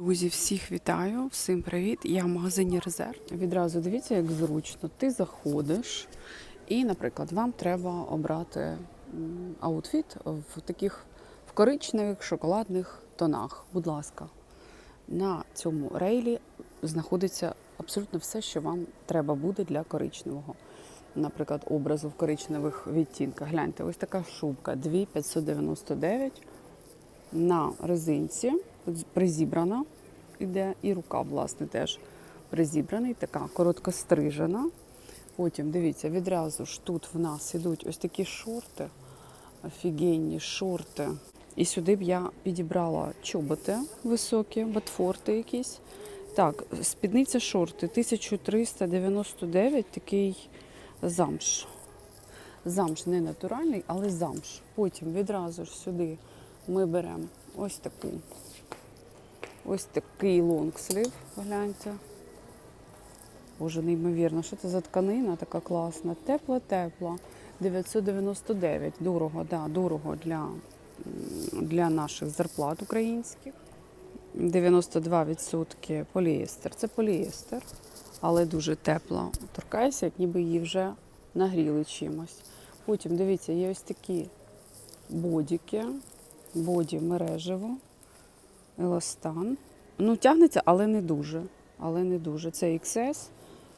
Друзі, всіх вітаю, всім привіт. Я в магазині Резерв. Відразу дивіться, як зручно. Ти заходиш, і, наприклад, вам треба обрати аутфіт в таких в коричневих шоколадних тонах. Будь ласка, на цьому рейлі знаходиться абсолютно все, що вам треба буде для коричневого. Наприклад, образу в коричневих відтінках. Гляньте, ось така шубка 2599 на резинці, призібрана іде, і рука, власне, теж призібраний, така короткострижена. Потім, дивіться, відразу ж тут в нас ідуть ось такі шорти, офігенні шорти. І сюди б я підібрала чоботи високі, ботфорти якісь. Так, спідниця шорти 1399, такий замш. Замш не натуральний, але замш. Потім відразу ж сюди ми беремо ось таку. Ось такий лонгслів, гляньте. Боже, неймовірно, що це за тканина така класна. Тепла-тепла. 999. Дорого, да, дорого для, для наших зарплат українських. 92% поліестер. Це поліестер, але дуже тепла. Торкається, як ніби її вже нагріли чимось. Потім, дивіться, є ось такі бодіки, боді мережево, еластан. Ну, тягнеться, але не дуже. Але не дуже. Це XS.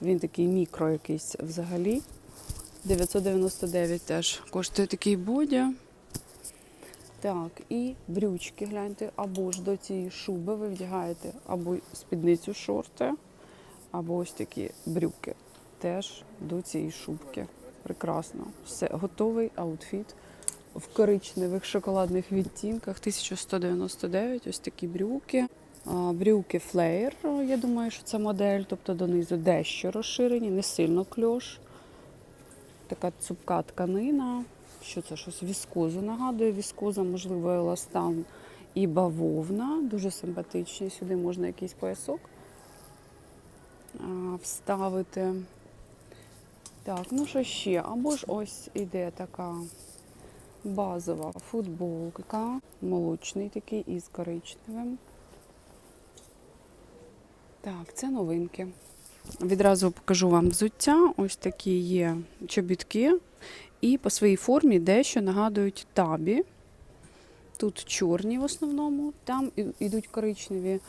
Він такий мікро якийсь взагалі. 999 теж коштує такий боді. Так, і брючки, гляньте, або ж до цієї шуби ви вдягаєте або спідницю шорти, або ось такі брюки. Теж до цієї шубки. Прекрасно. Все, готовий аутфіт в коричневих шоколадних відтінках. 1199, ось такі брюки. Брюки флеєр, я думаю, що це модель, тобто донизу дещо розширені, не сильно кльош. Така цупка тканина. Що це щось віскозу нагадує? Віскоза, можливо, еластан і бавовна. Дуже симпатичні. Сюди можна якийсь поясок вставити. Так, ну що ще? Або ж ось іде така базова футболка, молочний такий із коричневим. Так, це новинки. Відразу покажу вам взуття. Ось такі є чобітки. І по своїй формі дещо нагадують табі. Тут чорні в основному, там ідуть коричневі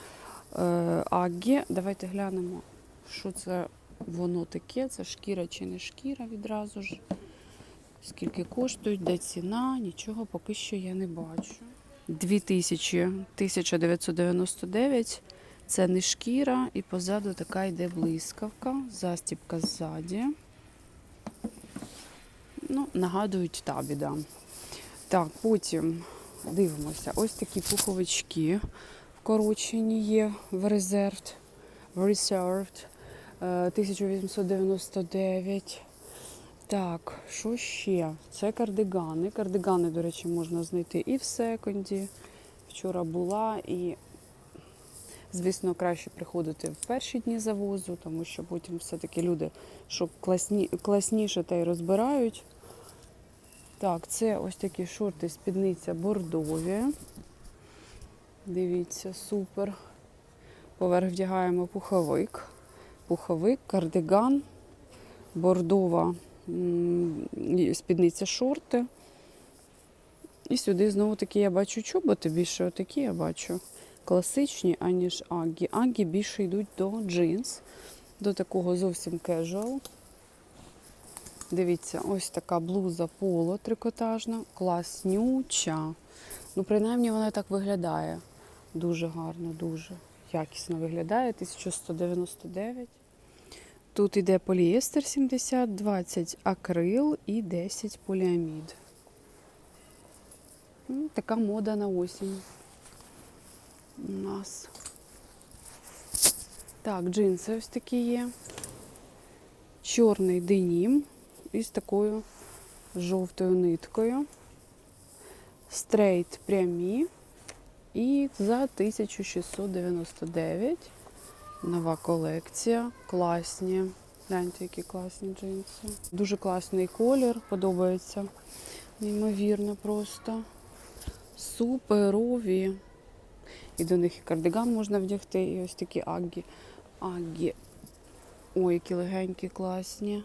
е, агі. Давайте глянемо, що це воно таке. Це шкіра чи не шкіра відразу ж. Скільки коштують, де ціна, нічого поки що я не бачу. 2000, 1999. Це не шкіра, і позаду така йде блискавка, застібка ззаді. Ну, нагадують табі, да. Так, потім дивимося. Ось такі пуховички вкорочені є в Reserved. В Reserved. е, 1899. Так, що ще? Це кардигани. Кардигани, до речі, можна знайти і в секонді. Вчора була, і, звісно, краще приходити в перші дні завозу, тому що потім все-таки люди, що класні, класніше та й розбирають. Так, це ось такі шорти, спідниця бордові. Дивіться, супер. Поверх вдягаємо пуховик. Пуховик, кардиган, бордова спідниця шорти. І сюди знову таки я бачу чоботи, більше отакі я бачу. Класичні, аніж агі. Агі більше йдуть до джинс, до такого зовсім кежуал. Дивіться, ось така блуза поло трикотажна, класнюча. Ну, принаймні вона так виглядає. Дуже гарно, дуже якісно виглядає. 1199. Тут іде поліестер 70, 20 акрил і 10 поліамід. Ну, Така мода на осінь у нас. Так, джинси ось такі є. Чорний денім із такою жовтою ниткою. Стрейт прямі. І за 1699 нова колекція. Класні. Гляньте, які класні джинси. Дуже класний колір, подобається. Неймовірно просто. Суперові. І до них і кардиган можна вдягти, і ось такі агі. Агі. Ой, які легенькі, класні.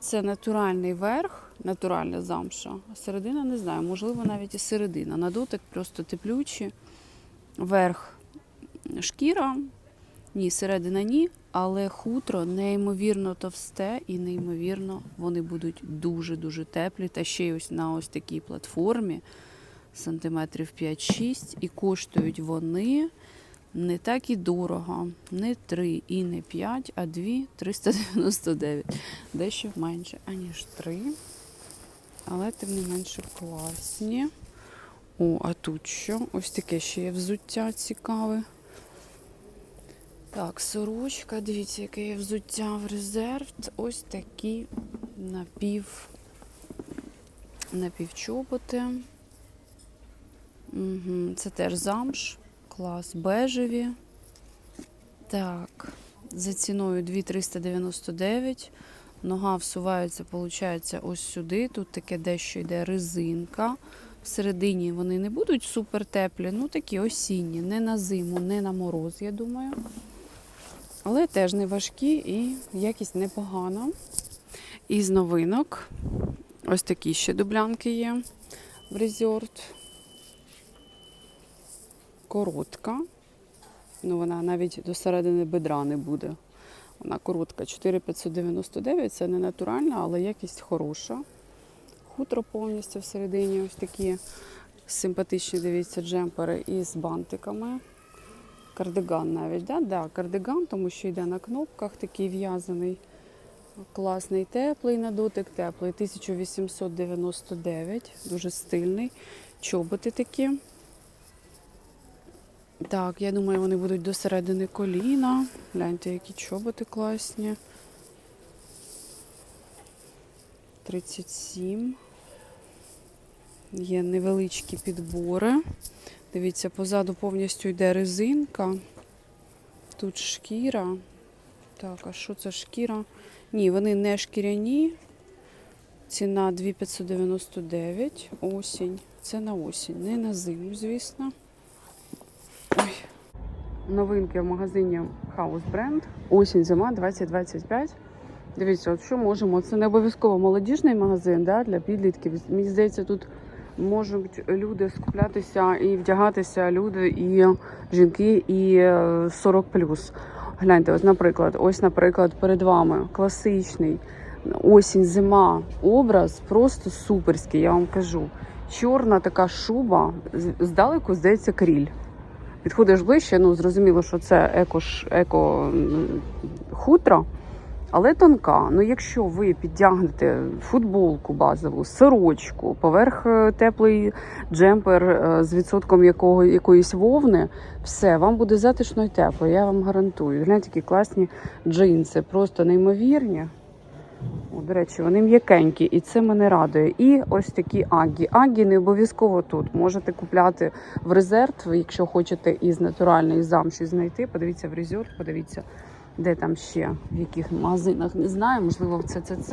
Це натуральний верх, натуральна замша. А середина не знаю, можливо, навіть і середина. На дотик просто теплючі. Верх шкіра, ні, середина ні, але хутро неймовірно товсте і неймовірно вони будуть дуже-дуже теплі. Та ще й ось на ось такій платформі сантиметрів 5-6. І коштують вони не так і дорого. Не 3 і не 5, а 2 399. Дещо менше, аніж 3. Але тим не менше класні. О, а тут що? Ось таке ще є взуття цікаве. Так, сорочка, дивіться, яке є взуття в резерв. Ось такі напів, напівчоботи. Угу. Це теж замш, клас бежеві. Так, за ціною 2,399. Нога всувається, виходить, ось сюди. Тут таке дещо йде резинка. Всередині вони не будуть супер теплі, ну такі осінні, не на зиму, не на мороз, я думаю. Але теж не важкі і якість непогана. Із новинок. Ось такі ще дублянки є в резорт. Коротка. Ну, вона навіть до середини бедра не буде. Вона коротка. 4,599. Це не натуральна, але якість хороша. Хутро повністю всередині. Ось такі симпатичні, дивіться, джемпери із бантиками. Кардиган навіть, да? Да, кардиган, тому що йде на кнопках, такий в'язаний. Класний, теплий на дотик, теплий. 1899, дуже стильний. Чоботи такі. Так, я думаю, вони будуть до середини коліна. Гляньте, які чоботи класні. 37. Є невеличкі підбори. Дивіться, позаду повністю йде резинка. Тут шкіра. Так, а що це шкіра? Ні, вони не шкіряні. Ціна 2599. Осінь. Це на осінь, не на зиму, звісно. Ой. Новинки в магазині House Brand. Осінь, зима 2025. Дивіться, от що можемо. Це не обов'язково молодіжний магазин да, для підлітків. Мені здається, тут можуть люди скуплятися і вдягатися люди, і жінки, і е, 40 Гляньте, ось, наприклад, ось, наприклад, перед вами класичний осінь, зима образ, просто суперський, я вам кажу. Чорна така шуба, здалеку здається кріль. Підходиш ближче, ну зрозуміло, що це еко, ш- еко але тонка. Ну, якщо ви підтягнете футболку базову, сорочку, поверх е, теплий джемпер е, з відсотком якого, якоїсь вовни, все, вам буде затишно і тепло, я вам гарантую. Гляньте, які класні джинси, просто неймовірні. О, до речі, вони м'якенькі, і це мене радує. І ось такі агі. Агі не обов'язково тут. Можете купляти в резерв, якщо хочете із натуральної замші знайти. Подивіться в резерв, подивіться, де там ще, в яких магазинах, не знаю, можливо, в ЦЦЦ.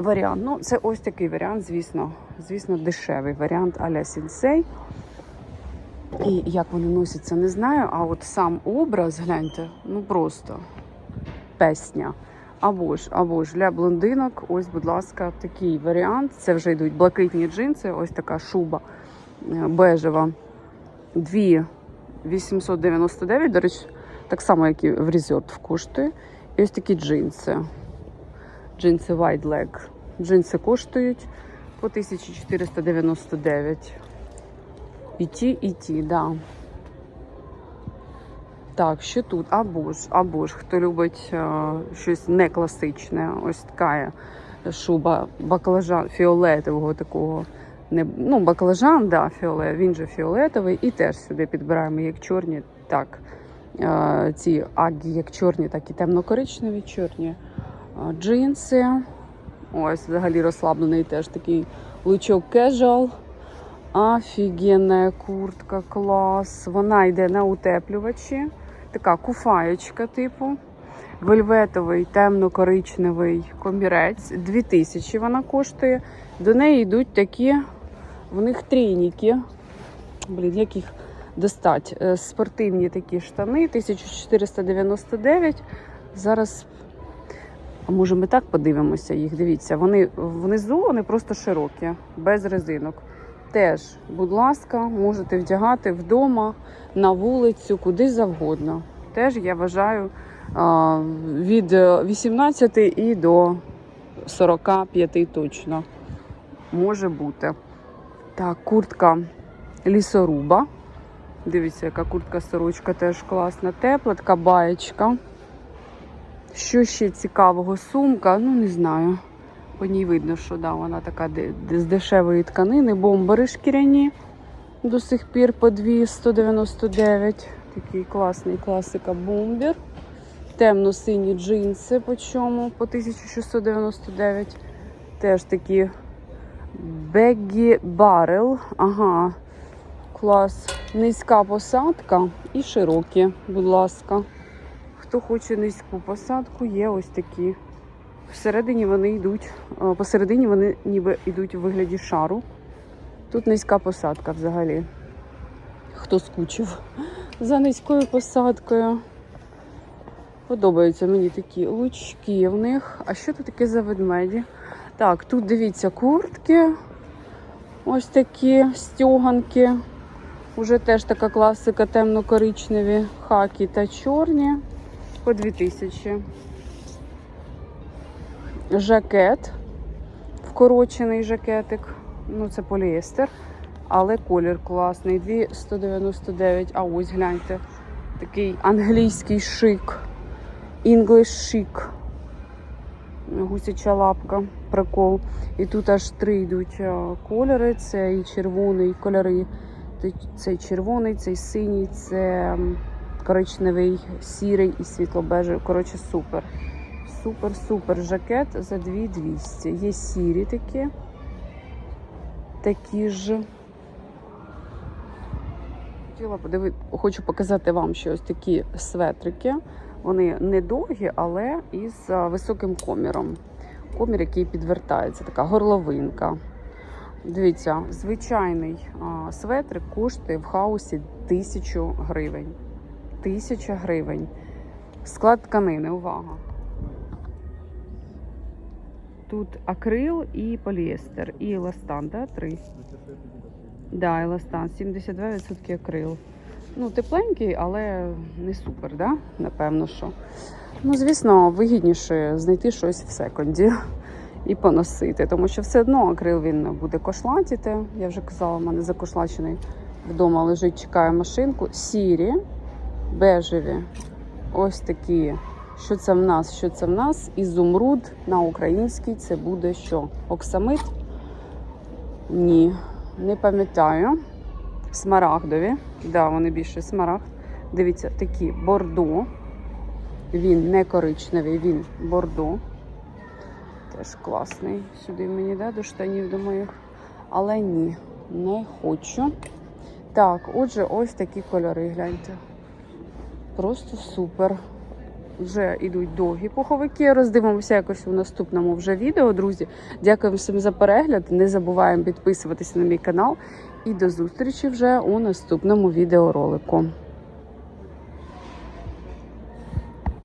Варіант. Ну, це ось такий варіант, звісно, звісно, дешевий варіант аля сінсей. І як вони носяться, не знаю. А от сам образ, гляньте, ну просто песня. Або ж, або ж для блондинок, ось, будь ласка, такий варіант. Це вже йдуть блакитні джинси, ось така шуба е, бежева. 2,899, до речі, так само, як і в Resort коштує. І ось такі джинси. Джинси Wide Leg. Джинси коштують по 1499. І ті, і ті, да. Так, що тут? Або ж, або ж, хто любить е, щось не класичне, ось така шуба баклажан фіолетового такого. Не, ну, баклажан, да, фіолет, він же фіолетовий, і теж сюди підбираємо як чорні, так. Ці агі, як чорні, так і темно-коричневі чорні джинси. Ось взагалі розслаблений теж такий лучок casual. Офігенна куртка, клас. Вона йде на утеплювачі. Така куфаєчка, типу. Вельветовий, темно-коричневий комірець. 2000 вона коштує. До неї йдуть такі, в них трійники. Блін, як їх достать. Е, Спортивні такі штани 1499. Зараз, а може ми так подивимося їх. Дивіться, вони внизу вони просто широкі, без резинок. Теж, будь ласка, можете вдягати вдома, на вулицю, куди завгодно. Теж я вважаю від 18 і до 45 точно може бути. Так, куртка лісоруба. Дивіться, яка куртка сорочка теж класна, тепла, така баєчка. Що ще цікавого? Сумка, ну не знаю. По ній видно, що да, вона така з дешевої тканини, бомбери шкіряні. До сих пір по 299. Такий класний класика бомбер. Темно-сині джинси по чому? По 1699. Теж такі Беггі Баррел. Ага. Клас. Низька посадка і широкі, будь ласка. Хто хоче низьку посадку, є ось такі. Всередині вони йдуть, е, посередині вони ніби йдуть у вигляді шару. Тут низька посадка взагалі. Хто скучив за низькою посадкою. Подобаються мені такі лучки в них. А що тут таке за ведмеді? Так, тут дивіться куртки. Ось такі стьоганки. Уже теж така класика темно-коричневі, хакі та чорні. По 2000. Жакет. Вкорочений жакетик. Ну, це поліестер. Але колір класний. 299. А ось гляньте. Такий англійський шик. English chic. Гусяча лапка, прикол. І тут аж три йдуть е, кольори. Це і червоний кольори. Цей червоний, цей синій, це коричневий, сірий і світло-бежевий. Коротше, супер. Супер, супер жакет за 2200. Є сірі такі. Такі ж. Хотіла подивити, хочу показати вам ще ось такі светрики. Вони не довгі, але із високим коміром. Комір, який підвертається, така горловинка. Дивіться, звичайний а, светрик коштує в хаусі 1000 гривень. 1000 гривень. Склад тканини, увага. Тут акрил і поліестер, і еластан, да, три. Да, еластан, 72% акрил. Ну, тепленький, але не супер, да? напевно, що. Ну, звісно, вигідніше знайти щось в секонді і поносити, тому що все одно акрил він буде кошлатіти. Я вже казала, в мене закошлачений вдома лежить, чекає машинку. Сірі, бежеві. Ось такі. Що це в нас? Що це в нас? Ізумруд на українській це буде що? Оксамит? Ні, не пам'ятаю. Смарагдові. Да, вони більше смарагд. Дивіться, такі бордо. Він не коричневий, він бордо. Теж класний. Сюди мені да, до штанів до моїх. Але ні, не хочу. Так, отже, ось такі кольори, гляньте. Просто супер. Вже йдуть довгі пуховики. Роздивимося якось у наступному вже відео, друзі. Дякую всім за перегляд. Не забуваємо підписуватися на мій канал. І до зустрічі вже у наступному відеоролику.